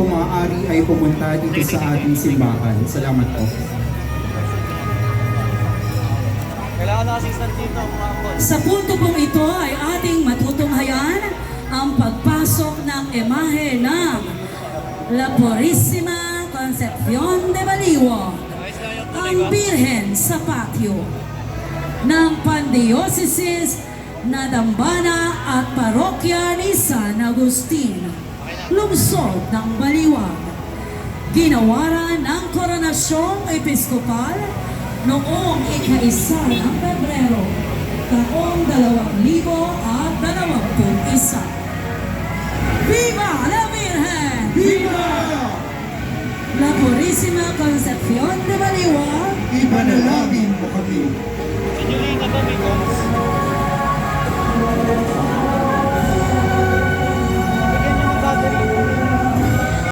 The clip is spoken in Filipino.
kung maaari ay pumunta dito sa ating simbahan. Salamat po. Kailangan na assistant dito. Sa punto pong ito ay ating matutunghayan ang pagpasok ng imahe ng La Purísima Concepcion de Baliwag, ang Birhen sa patio ng Pandiocesis na Dambana at Parokya ni San Agustin, lungsod ng Baliwag. Ginawaran ng Koronasyong Episkopal noong ika-isa ng Pebrero, taong 2021. Viva la Virgen! Viva! La Purísima Concepcion de Baliwag, Ipanalangin